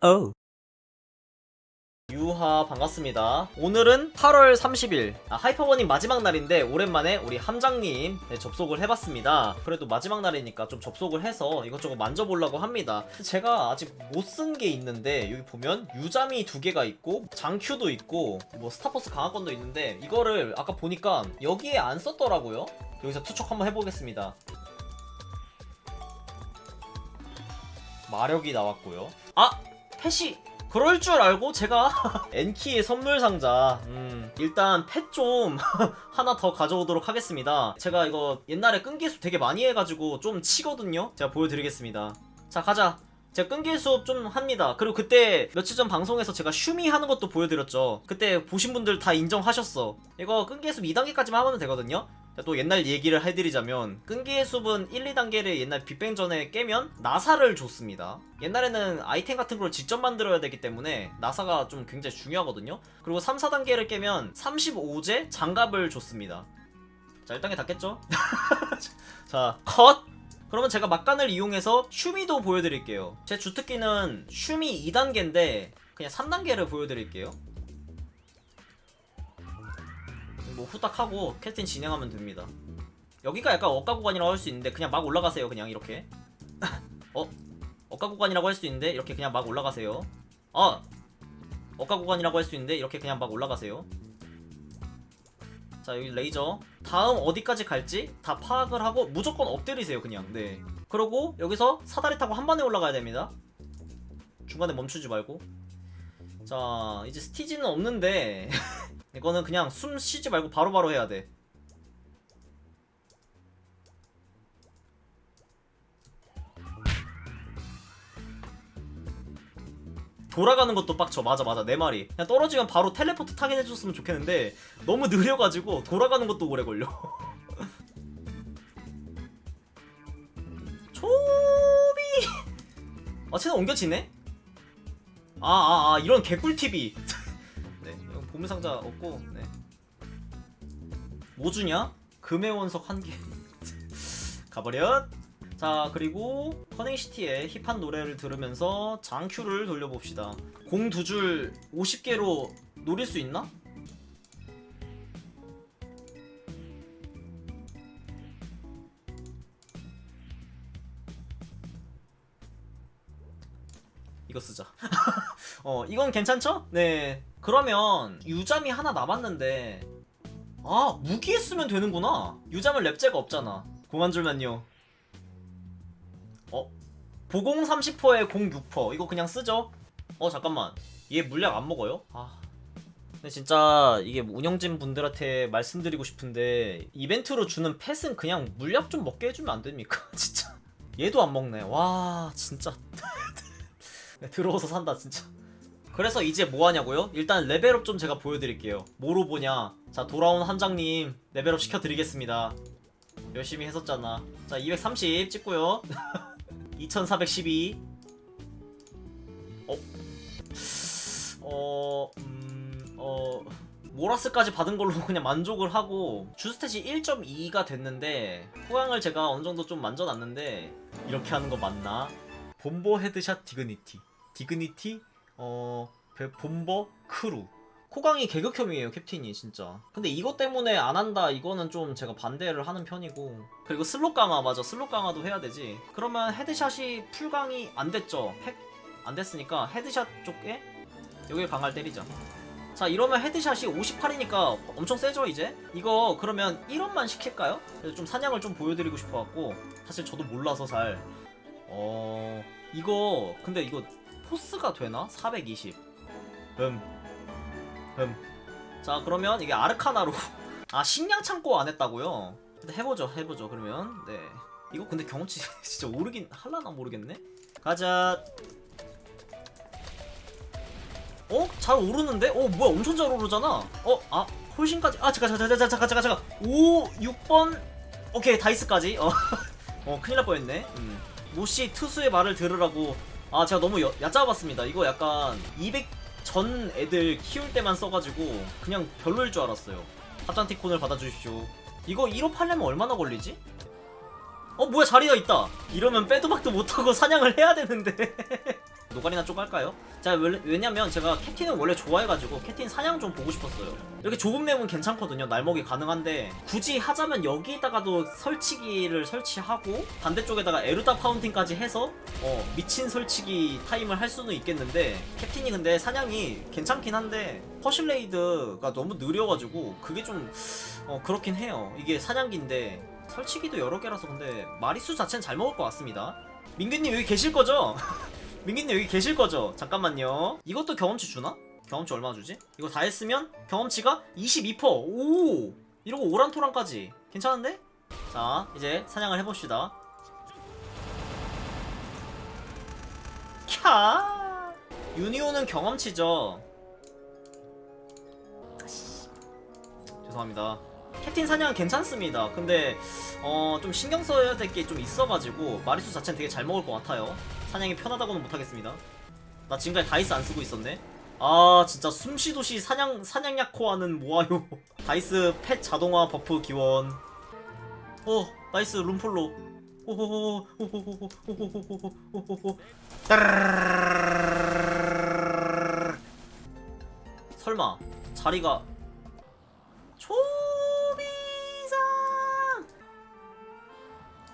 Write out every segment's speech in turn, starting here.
Oh. 유하 반갑습니다. 오늘은 8월 30일 아, 하이퍼버닝 마지막 날인데 오랜만에 우리 함장님 네, 접속을 해봤습니다. 그래도 마지막 날이니까 좀 접속을 해서 이것저것 만져보려고 합니다. 제가 아직 못 쓴 게 있는데 여기 보면 유자미 두 개가 있고 장큐도 있고 뭐 스타포스 강화권도 있는데 이거를 아까 보니까 여기에 안 썼더라고요. 여기서 투척 한번 해보겠습니다. 마력이 나왔고요. 아! 펫이 그럴 줄 알고 제가 엔키의 선물 상자. 음, 일단 펫 좀 하나 더 가져오도록 하겠습니다. 제가 이거 옛날에 끈기 수 되게 많이 해가지고 좀 치거든요. 제가 보여드리겠습니다. 자 가자. 제가 끈기 수업 좀 합니다. 그리고 그때 며칠 전 방송에서 제가 슈미 하는 것도 보여드렸죠. 그때 보신 분들 다 인정하셨어. 이거 끈기 수업 2단계까지만 하면 되거든요. 자, 또 옛날 얘기를 해드리자면 끈기의 숲은 1, 2단계를 옛날 빅뱅 전에 깨면 나사를 줬습니다. 옛날에는 아이템 같은 걸 직접 만들어야 되기 때문에 나사가 좀 굉장히 중요하거든요. 그리고 3, 4단계를 깨면 35제 장갑을 줬습니다. 자 1단계 다 깼죠? 자 컷! 그러면 제가 막간을 이용해서 슈미도 보여드릴게요. 제 주특기는 슈미 2단계인데 그냥 3단계를 보여드릴게요. 뭐 후딱 하고 캐스팅 진행하면 됩니다. 여기가 약간 억가 구간이라고 할 수 있는데 그냥 막 올라가세요. 그냥 이렇게. 어? 억가 구간이라고 할 수 있는데 이렇게 그냥 막 올라가세요. 어. 억가 구간이라고 할 수 있는데 이렇게 그냥 막 올라가세요. 자 여기 레이저 다음 어디까지 갈지 다 파악을 하고 무조건 엎드리세요 그냥 네 그러고 여기서 사다리 타고 한 번에 올라가야 됩니다 중간에 멈추지 말고 자 이제 스티지는 없는데 이거는 그냥 숨 쉬지 말고 바로 바로 해야 돼. 돌아가는 것도 빡쳐. 맞아, 맞아. 내 말이. 그냥 떨어지면 바로 텔레포트 타게 해줬으면 좋겠는데 너무 느려가지고 돌아가는 것도 오래 걸려. 초비. 아, 채널 옮겨지네? 아, 아, 아, 이런 개꿀 TV. 네, 이거 보물 상자 없고, 네. 뭐 주냐? 금의 원석 한 개. 가버렸. 자, 그리고 커닝시티의 힙한 노래를 들으면서 장큐를 돌려봅시다. 공 두 줄 50개로 노릴 수 있나? 이거 쓰자. 어, 이건 괜찮죠? 네. 그러면 유잠이 하나 남았는데 아, 무기에 쓰면 되는구나. 유잠은 랩제가 없잖아. 공한 줄만요. 어? 보공 30%에 공 6%. 이거 그냥 쓰죠? 어, 잠깐만. 얘 물약 안 먹어요? 아. 근데 진짜 이게 운영진 분들한테 말씀드리고 싶은데 이벤트로 주는 펫은 그냥 물약 좀 먹게 해주면 안 됩니까? 진짜. 얘도 안 먹네. 와, 진짜. 네, 들어와서 산다 진짜 그래서 이제 뭐 하냐고요? 일단 레벨업 좀 제가 보여드릴게요. 뭐로 보냐? 자 돌아온 함장님 레벨업 시켜드리겠습니다. 열심히 했었잖아. 자 230 찍고요. 2412 어? 어... 음... 어... 모라스까지 받은 걸로 그냥 만족을 하고 주스탯이 1.2가 됐는데 호강을 제가 어느정도 좀 만져놨는데 이렇게 하는 거 맞나? 본보 헤드샷 디그니티. 디그니티 어 베- 본보 크루. 코강이 개극혐이에요 캡틴이 진짜. 근데 이것 때문에 안 한다 이거는 좀 제가 반대를 하는 편이고. 그리고 슬롯 강화 맞아. 슬롯 강화도 해야 되지. 그러면 헤드샷이 풀강이 안 됐죠. 팩 안 됐으니까 헤드샷 쪽에 여기 강화를 때리자 자 이러면 헤드샷이 58이니까 엄청 세죠 이제? 이거 그러면 1원만 시킬까요? 그래서 좀 사냥을 좀 보여드리고 싶어갖고. 사실 저도 몰라서 잘. 어... 이거 근데 이거 포스가 되나? 420 음. 음. 자 그러면 이게 아르카나로 아 식량 창고 안 했다고요? 근데 해보죠 해보죠 그러면 네 이거 근데 경험치 진짜 오르긴 할라나 모르겠네 가자 어? 잘 오르는데? 어 뭐야 엄청 잘 오르잖아 어? 아 훨씬까지 아 잠깐 잠깐 잠깐 잠깐 잠깐 잠깐 5 6번 오케이 다이스까지 어, 어 큰일 날 뻔했네 음. 모씨 투수의 말을 들으라고 아 제가 너무 여- 얕잡았습니다. 이거 약간 200 전 애들 키울 때만 써가지고 그냥 별로일 줄 알았어요. 합장티콘을 받아주십시오. 이거 1호 팔려면 얼마나 걸리지? 어 뭐야 자리가 있다. 이러면 빼도 박도 못하고 사냥을 해야 되는데 노가리나 쪽 깔까요? 자 왜냐면 제가 캡틴을 원래 좋아해가지고 캡틴 사냥 좀 보고 싶었어요 이렇게 좁은 맵은 괜찮거든요 날먹이 가능한데 굳이 하자면 여기다가도 설치기를 설치하고 반대쪽에다가 에르다 파운틴까지 해서 어, 미친 설치기 타임을 할 수는 있겠는데 캡틴이 근데 사냥이 괜찮긴 한데 퍼실레이드가 너무 느려가지고 그게 좀 어, 그렇긴 해요 이게 사냥기인데 설치기도 여러 개라서 근데 마리수 자체는 잘 먹을 것 같습니다 민규님 여기 계실 거죠? 민기님 여기 계실 거죠? 잠깐만요. 이것도 경험치 주나? 경험치 얼마 주지? 이거 다 했으면 경험치가 22%. 오! 이러고 오란토란까지. 괜찮은데? 자, 이제 사냥을 해봅시다. 캬! 유니온은 경험치죠. 죄송합니다. 캡틴 사냥 괜찮습니다. 근데 어, 좀 신경 써야 될 게 좀 있어가지고 마리수 자체는 되게 잘 먹을 것 같아요. 사냥이 편하다고는 못하겠습니다. 나 지금까지 다이스 안 쓰고 있었네. 아 진짜 숨쉬듯이 사냥 사냥 약호하는 모아요. 다이스 펫 자동화 버프 기원. 어, 오 나이스 룸폴로. 설마 자리가 초비상!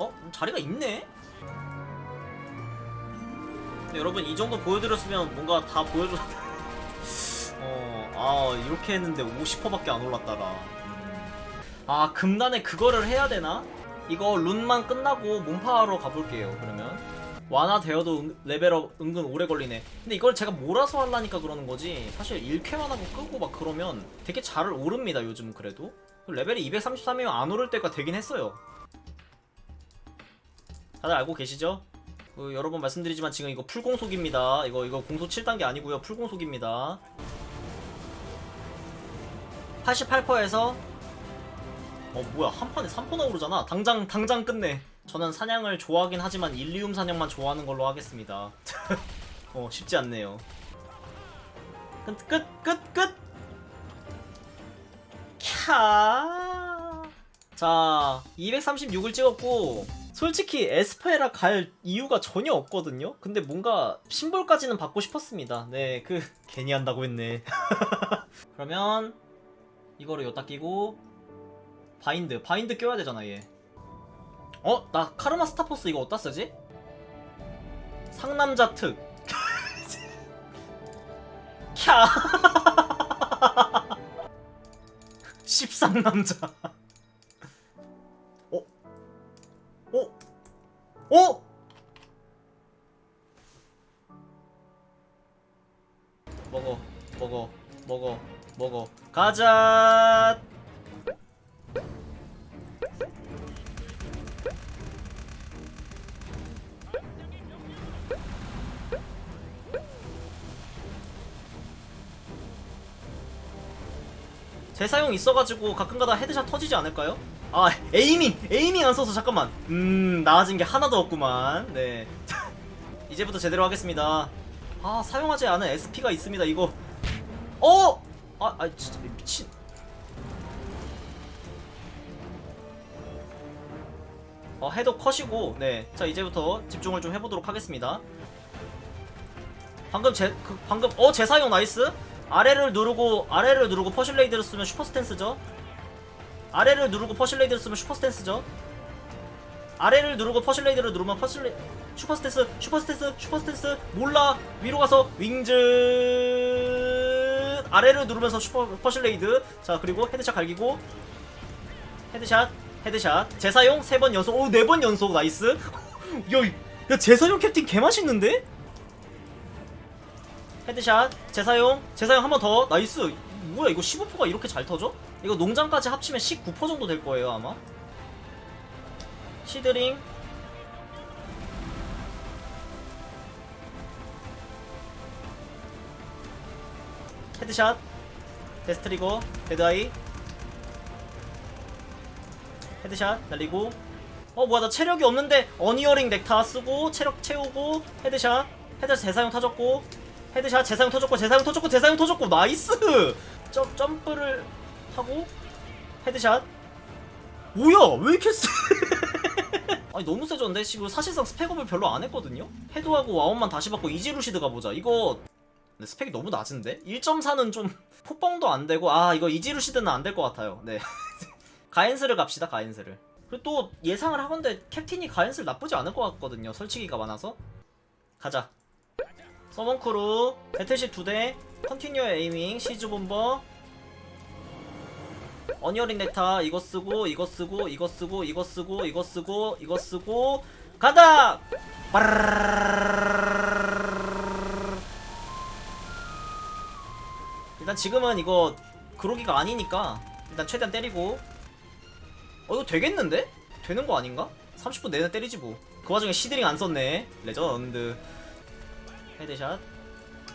어 자리가 있네? 여러분 이 정도 보여드렸으면 뭔가 다 보여줬 어, 아 이렇게 했는데 50%밖에 안 올랐다라 음. 아 금단에 그거를 해야 되나? 이거 룬만 끝나고 몸파하러 가볼게요 그러면. 완화되어도 은- 레벨업 은근 오래 걸리네. 근데 이걸 제가 몰아서 하려니까 그러는 거지. 사실 1쾌만 하고 끄고 막 그러면 되게 잘 오릅니다 요즘 그래도. 레벨이 233이면 안 오를 때가 되긴 했어요. 다들 알고 계시죠? 그 여러 번 말씀드리지만 지금 이거 풀공속입니다. 이거 이거 공속 7단계 아니고요. 풀공속입니다. 88%에서 어 뭐야. 한 판에 3% 나오르잖아. 당장 당장 끝내. 저는 사냥을 좋아하긴 하지만 일리움 사냥만 좋아하는 걸로 하겠습니다. 어 쉽지 않네요. 끝 끝 끝 끝! 캬. 자 236을 찍었고 솔직히 에스페라 갈 이유가 전혀 없거든요. 근데 뭔가 심볼까지는 받고 싶었습니다. 네 그 괜히 한다고 했네. 그러면 이거를 여기다 끼고 바인드 바인드 껴야 되잖아 얘. 어? 나 카르마 스타포스 이거 어디다 쓰지? 상남자 특. 캬. 13남자 어? 어? 먹어 먹어 먹어 먹어 가자 재사용 있어가지고 가끔가다 헤드샷 터지지 않을까요? 아 에이밍! 에이밍 안 써서 잠깐만. 음 나아진 게 하나도 없구만. 네. 이제부터 제대로 하겠습니다. 아 사용하지 않은 SP가 있습니다 이거. 어! 아, 아 진짜 미친. 어 헤더 컷이고. 네자 이제부터 집중을 좀 해보도록 하겠습니다. 방금 제 그, 방금 어 재사용 나이스. 아래를 누르고 아래를 누르고 퍼실레이드를 쓰면 슈퍼 스탠스죠 아래를 누르고 퍼실레이드를 쓰면 슈퍼 스탠스죠. 아래를 누르고 퍼실레이드를 누르면 퍼실레 슈퍼 스탠스 슈퍼 스탠스 슈퍼 스탠스. 몰라. 위로 가서 윙즈. 아래를 누르면서 슈퍼 퍼실레이드. 자 그리고 헤드샷 갈기고. 헤드샷 헤드샷. 재사용 세번 연속. 오네번 연속. 나이스. 야, 이- 야 재사용 캡틴 개 맛있는데? 헤드샷 재사용 재사용 한 번 더. 나이스 뭐야 이거 15%가 이렇게 잘 터져? 이거 농장까지 합치면 19% 정도 될 거예요 아마. 시드링. 헤드샷. 데스트리거 데드아이. 헤드샷 날리고. 어 뭐야 나 체력이 없는데 어니어링 넥타 쓰고 체력 채우고 헤드샷. 헤드샷 재사용 터졌고. 헤드샷 재사용 터졌고 재사용 터졌고 재사용 터졌고 나이스 점, 점프를 하고 헤드샷. 뭐야? 왜 이렇게 세 아니 너무 세졌는데? 지금 사실상 스펙업을 별로 안 했거든요? 헤드하고 와운만 다시 받고 이지루시드 가보자. 이거 근데 스펙이 너무 낮은데? 1.4는 좀 폭뻥도 안 되고 아 이거 이지루시드는 안 될 것 같아요. 네. 가엔스를 갑시다 가엔스를 그리고 또 예상을 하건데 캡틴이 가엔스를 나쁘지 않을 것 같거든요 설치기가 많아서. 가자. 서먼크루 배틀십 2대. 컨티뉴 에이밍 시즈 본버 어니어링 네타 이거 쓰고 이거 쓰고 이거 쓰고 이거 쓰고 이거 쓰고 이거 쓰고 간다! 일단 지금은 이거 그러기가 아니니까 일단 최대한 때리고 어 이거 되겠는데? 되는 거 아닌가? 30분 내내 때리지 뭐 그 와중에 시드링 안 썼네 레전드 헤드샷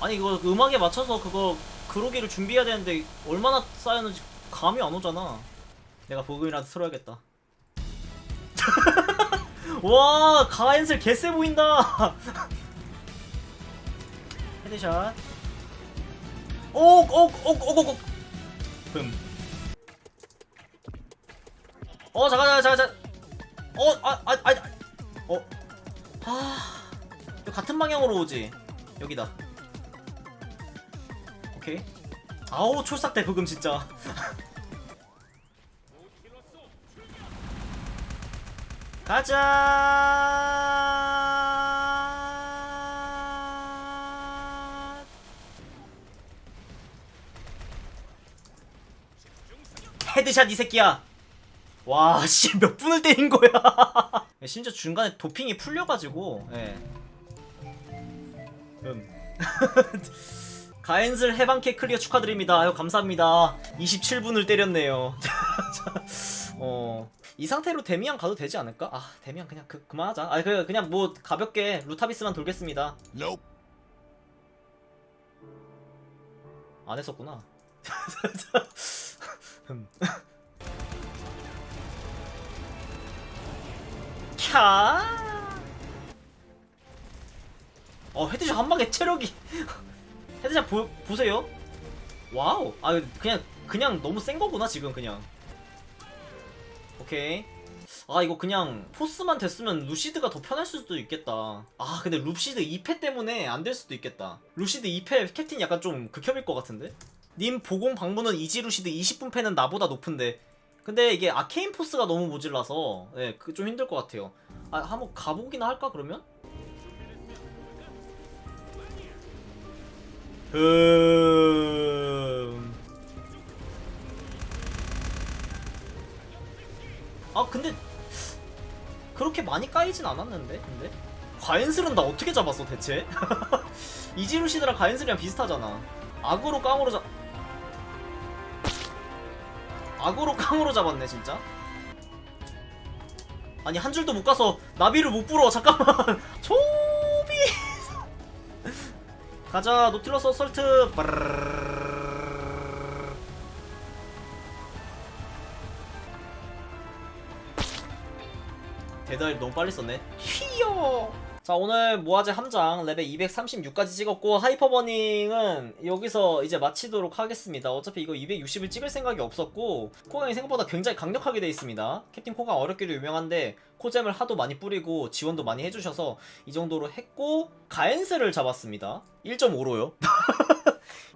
아니 이거 음악에 맞춰서 그거 그러기를 준비해야 되는데 얼마나 쌓였는지 감이 안 오잖아 내가 보금이라도 틀어야겠다 와 가엔슬 개쎄 보인다 헤드샷 오, 오, 오, 오, 오, 오, 금. 어, 잠깐 잠깐 잠깐 어 아 아아 아, 아, 어. 아. 같은 방향으로 오지. 여기다. 오케이. 아오 촐싹대 그금 진짜. 가자! 헤드샷 이 새끼야. 와 씨 몇 분을 때린 거야. 심지어 중간에 도핑이 풀려가지고 예. 음. 다엔슬 해방캐 클리어 축하드립니다. 아유, 감사합니다. 27분을 때렸네요. 어, 이 상태로 데미안 가도 되지 않을까? 아, 데미안 그냥 그, 그만하자. 아, 그, 그냥 뭐 가볍게 루타비스만 돌겠습니다. 안 했었구나. 캬! 어, 헤드샷 한 방에 체력이. 헤드샷 보, 보세요. 와우. 아 그냥 그냥 너무 센 거구나 지금 그냥. 오케이. 아 이거 그냥 포스만 됐으면 루시드가 더 편할 수도 있겠다. 아 근데 루시드 2패 때문에 안 될 수도 있겠다. 루시드 2패 캡틴 약간 좀 극혐일 것 같은데? 님 보공 방문은 이지 루시드 20분 패는 나보다 높은데. 근데 이게 아케인 포스가 너무 모질라서 네, 좀 힘들 것 같아요. 아 한번 가보기나 할까 그러면? 음. 아 근데 그렇게 많이 까이진 않았는데 근데 과연스를 나 어떻게 잡았어 대체? 이지루시드랑 가엔슬이랑 비슷하잖아 악으로 깡으로 잡 악으로 깡으로 잡았네 진짜 아니 한 줄도 못 가서 나비를 못 불어 잠깐만 총 가자 노틸러스 어설트 대다이 너무 빨리 썼네 히어. 자 오늘 모아제 함장 레벨 236까지 찍었고 하이퍼버닝은 여기서 이제 마치도록 하겠습니다. 어차피 이거 260을 찍을 생각이 없었고 코강이 생각보다 굉장히 강력하게 돼 있습니다. 캡틴 코강 어렵기로 유명한데 코잼을 하도 많이 뿌리고 지원도 많이 해주셔서 이 정도로 했고 가엔스를 잡았습니다. 1.5로요.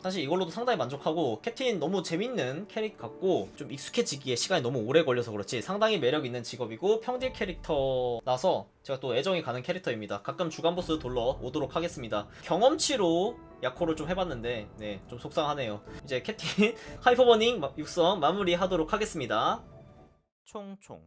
사실 이걸로도 상당히 만족하고 캡틴 너무 재밌는 캐릭 같고 좀 익숙해지기에 시간이 너무 오래 걸려서 그렇지 상당히 매력 있는 직업이고 평딜 캐릭터라서 제가 또 애정이 가는 캐릭터입니다. 가끔 주간 보스 돌러 오도록 하겠습니다. 경험치로 야코를 좀 해봤는데 네 좀 속상하네요. 이제 캡틴 하이퍼버닝 마- 육성 마무리하도록 하겠습니다. 총총